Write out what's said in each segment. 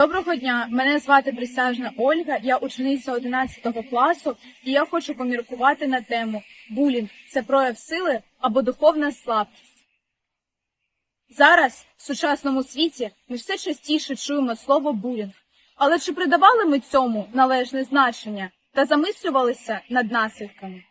Доброго дня, мене звати Присяжна Ольга, я учениця 11 класу, і я хочу поміркувати на тему булінг це прояв сили або духовна слабкість. Зараз в сучасному світі ми все частіше чуємо слово булінг, але чи придавали ми цьому належне значення та замислювалися над наслідками?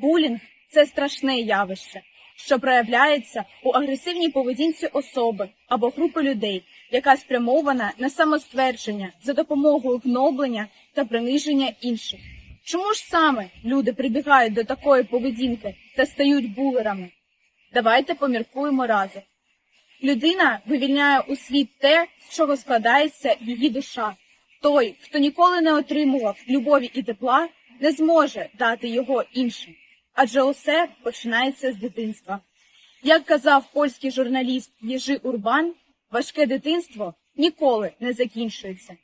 Булінг це страшне явище, що проявляється у агресивній поведінці особи або групи людей, яка спрямована на самоствердження за допомогою гноблення та приниження інших. Чому ж саме люди прибігають до такої поведінки та стають булерами? Давайте поміркуємо разом. Людина вивільняє у світ те, з чого складається її душа. Той, хто ніколи не отримував любові і тепла, не зможе дати його іншим, адже усе починається з дитинства. Як казав польський журналіст Єжи Урбан, важке дитинство ніколи не закінчується.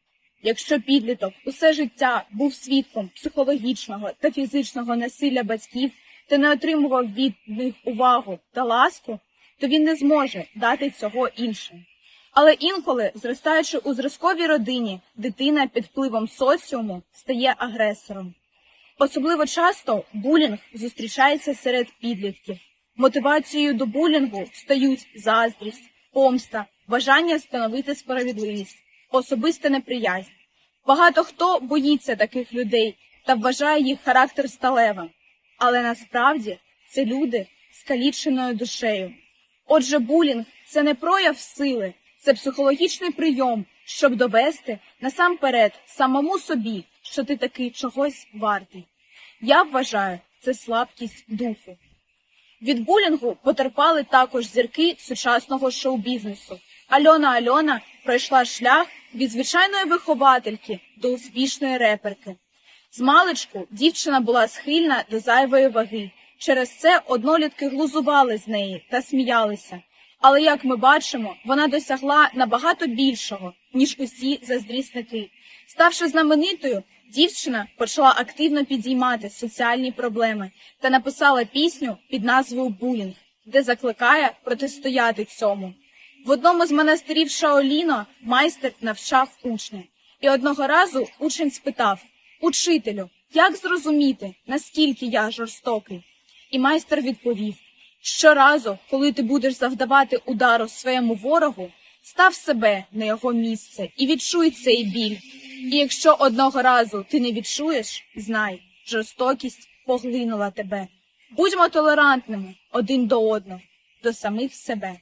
Якщо підліток усе життя був свідком психологічного та фізичного насилля батьків та не отримував від них увагу та ласку, то він не зможе дати цього іншим. Але інколи, зростаючи у зразковій родині, дитина під впливом соціуму стає агресором. Особливо часто булінг зустрічається серед підлітків. Мотивацією до булінгу стають заздрість, помста, бажання встановити справедливість, особиста неприязнь. Багато хто боїться таких людей та вважає їх характер сталевим, але насправді це люди з каліченою душею. Отже, булінг це не прояв сили, це психологічний прийом, щоб довести насамперед самому собі, що ти таки чогось вартий. Я вважаю це слабкість духу. Від булінгу потерпали також зірки сучасного шоу-бізнесу. Альона Альона пройшла шлях від звичайної виховательки до успішної реперки. З дівчина була схильна до зайвої ваги. Через це однолітки глузували з неї та сміялися. Але, як ми бачимо, вона досягла набагато більшого, ніж усі заздрісники. Ставши знаменитою, дівчина почала активно підіймати соціальні проблеми та написала пісню під назвою Булінг, де закликає протистояти цьому. В одному з монастирів Шаоліно майстер навчав учня. І одного разу учень спитав Учителю, як зрозуміти, наскільки я жорстокий? І майстер відповів Щоразу, коли ти будеш завдавати удару своєму ворогу, став себе на його місце і відчуй цей біль. І якщо одного разу ти не відчуєш, знай, жорстокість поглинула тебе. Будьмо толерантними один до одного, до самих себе.